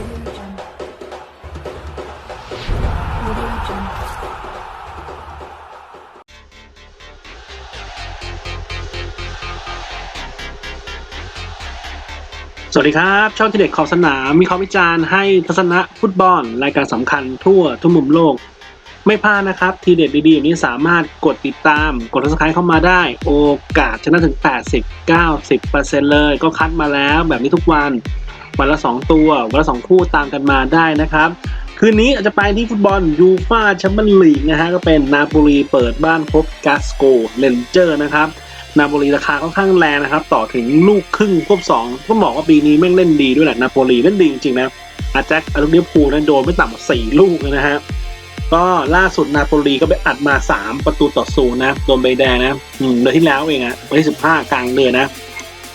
สวัสดีครับ ช่องที่เด็กขอบสนามมีข้อวิจารณ์ให้ทัศนะฟุตบอล รายการสำคัญทั่วทุกมุมโลก ไม่พลาดนะครับ ทีเด็ดดีๆอย่างนี้สามารถกดติดตาม กด subscribe เข้ามาได้ โอกาสชนะถึง 80-90%เลย ก็คัดมาแล้วแบบนี้ทุกวัน วันละ 2 ตัว วันละ 2 คู่ตามกันมาได้นะครับ คืนนี้อาจจะไปที่ฟุตบอลยูฟาแชมเปี้ยนลีกนะฮะก็เป็นนาโปลีเปิดบ้านพบกาสโกเลนเจอร์นะครับนาโปลีราคาค่อนข้างแรงนะครับ ต่อถึงลูกครึ่งควบสองก็บอกว่าปีนี้แม่งเล่นดีด้วยแหละนาโปลีเล่นดีจริงๆนะอาแจ็คอารุเดียพูนั้นโดนไม่ต่ำกว่าสี่ลูกนะฮะก็ล่าสุดนาโปลีก็ไปอัดมา 3 ประตูต่อศูนย์นะโดนใบแดงนะอืมเดือนที่แล้วเองอะวันที่สิบห้ากลางเดือนนะ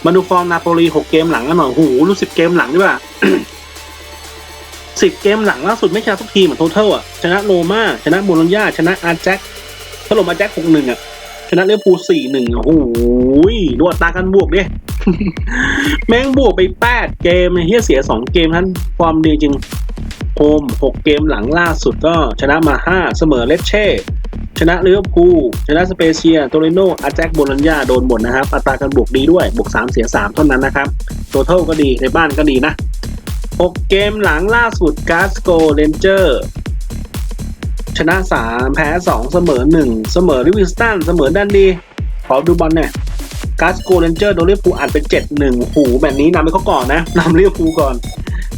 มาดูฟอร์มนาโปลีหกเกมหลังกันหน่อยโอ้โหรู้สิบเกมหลังด้วยว่ะสิบเกมหลังล่าสุดไม่ชนะทุกทีเหมือะทั้งอะ ชนะโรม่าชนะโบโลญญาชนะอาแจ็คถล่มอาแจ็คหกหนึ่งอะ ชนะเลี้ยวภูสี่หนึ่งโอ้โหดูอัตราการบวกดิแม่งบวกไปแปดเกมเฮียเสียสองเกมท่านความดีจริงโฮมหกเกมหลังล่าสุดก็ชนะมาห้าเสมอเลสเช่ นะเลี้ยวภูลชนะสเปเชียโตเรโนอาแจ็คโบลัญญาโดนหมดนะครับอัตราการบวกดีด้วยบวกสามเสียสามเท่านั้นนะครับตัวเท่าก็ดีในบ้านก็ดีนะหกเกมหลังล่าสุดกาสโกเรนเจอร์ชนะสามแพ้สองเสมอหนึ่งเสมอลิวิสตันเสมอดันดีขอดูบอลเนี่ยกาสโกเรนเจอร์โดนเรียกพูอัดเป็นเจ็ดหนึ่งหูแบบนี้นำไปเขาก่อนนะนำเรียกพูก่อน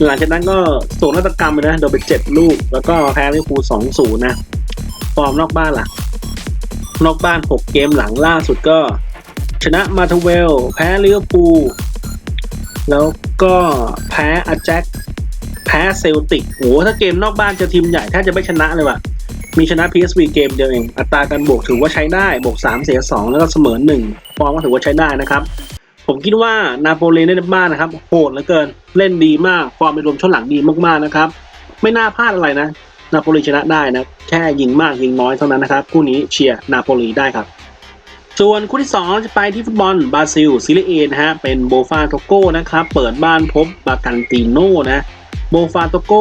หลังจากนั้นก็ส่งนาฏกรรมไปนะโดนไปเจ็ดลูก แล้วก็แพ้เรียกพูลสองศูนย์นะ ฟอร์มนอกบ้านล่ะ นอกบ้านหกเกมหลังล่าสุดก็ ชนะมาทเวล แพ้ลิเวอร์พูลแล้วก็แพ้อาแจ็คแพ้เซลติกโหถ้าเกมนอกบ้านจะทีมใหญ่แทบจะไม่ชนะเลยว่ะ มีชนะ PSV เกมเดียวเอง อัตราการบวกถือว่าใช้ได้บวก 3 เสีย 2 แล้วก็เสมอ1ฟอร์มก็ถือว่าใช้ได้นะครับ ผมคิดว่านาโปลีเล่นในบ้านนะครับ โหดเหลือเกิน เล่นดีมากฟอร์มในรวมช่วงหลังดีมากๆนะครับ ไม่น่าพลาดอะไรนะ นาโปลีชนะได้นะ แค่ยิงมากยิงน้อยเท่านั้นนะครับ คู่นี้เชียร์นาโปลีได้ครับ ส่วนคู่ที่ 2 จะไปที่ฟุตบอลบราซิลซีเรียเอนะฮะ เป็นโบฟาโตโก้นะครับ เปิดบ้านพบบากันติโนนะโบฟาโตโก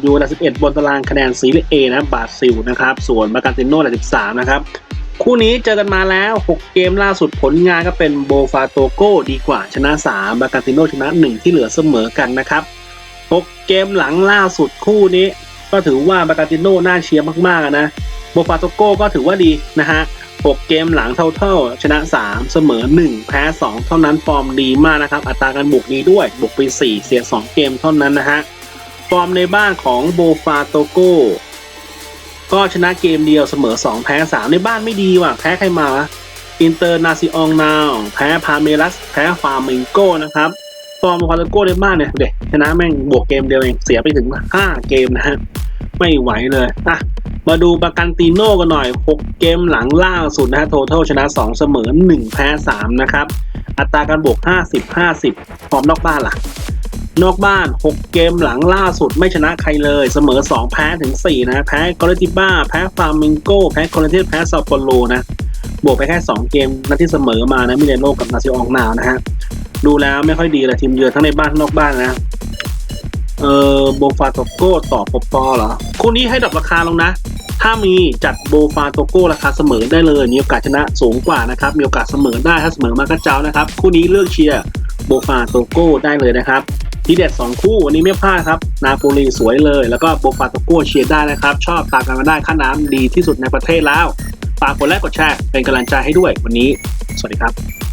อยู่อันดับ11 บนตารางคะแนนซีรีส์เอนะบราซิลนะครับ ส่วนบาการติโนอันดับ13 นะครับคู่นี้เจอกันมาแล้ว 6 เกมล่าสุดผลงานก็เป็นโบฟาโตโก้ดีกว่าชนะ 3 บาการติโนชนะ 1 ที่เหลือเสมอกันนะครับ 6 เกมหลังล่าสุดคู่นี้ ก็ถือว่าบาการติโนน่าเชียร์มากๆนะโบฟาโตโกก็ถือว่าดีนะฮะ6เกมหลังเท่าๆชนะ 3 เสมอ 1 แพ้ 2 เท่านั้นฟอร์มดีมากนะครับ อัตราการบุกดีด้วย บุกไป 4 เสีย 2 เกมเท่านั้นนะฮะ ฟอร์มในบ้านของโบฟาโตโกก็ชนะเกมเดียวเสมอ 2 แพ้ 3 ในบ้านไม่ดีว่ะ แพ้ใครมาวะอินเตอร์นาซิองนาว แพ้พาเมรัส แพ้ฟาร์มิงโกนะครับ ฟอร์มโบฟาโตโกในบ้านเนี่ยเด็ชนะแม่งบวกเกมเดียวเองเสียไปถึง 5 เกมนะฮะ ไม่ไหวเลยอะมาดูบากันติโน่กันหน่อย 6 เกมหลังล่าสุดนะฮะโทเทลชนะ 2 เสมอ 1 แพ้ 3 นะครับ อัตราการบวก 50 50ฟอร์มนอกบ้านล่ะ นอกบ้าน 6 เกมหลังล่าสุดไม่ชนะใครเลยเสมอ 2 แพ้ถึง 4 นะ แพ้กอร์ติบ้า แพ้ฟาร์มิงโก แพ้คอร์เทสแพ้ซาโปโลนะ บวกไปแค่ 2 เกมนัดที่เสมอมานะมิเลโลกับนาซิอองนาวนะฮะ ดูแล้วไม่ค่อยดีเลยทีมเยือนทั้งในบ้านทั้งนอกบ้านนะ เออโบฟาโตโก้ต่อปปอเหรอคู่นี้ให้ดรอปราคาลงนะ ถ้ามีจัดโบฟาโตโก้ราคาเสมอได้เลยมีโอกาสชนะสูงกว่านะครับมีโอกาสเสมอได้ถ้าเสมอมาก็เจ้านะครับ คู่นี้เลือกเชียร์โบฟาโตโก้ได้เลยนะครับทีเด็ด2คู่วันนี้ไม่พลาดครับ นาโปลีสวยเลย แล้วก็โบฟาโตโก้เชียร์ได้นะครับ ชอบตามกันมาได้ค่าน้ำดีที่สุดในประเทศแล้วฝากกดไลค์กดแชร์เป็นกำลังใจให้ด้วยวันนี้ สวัสดีครับ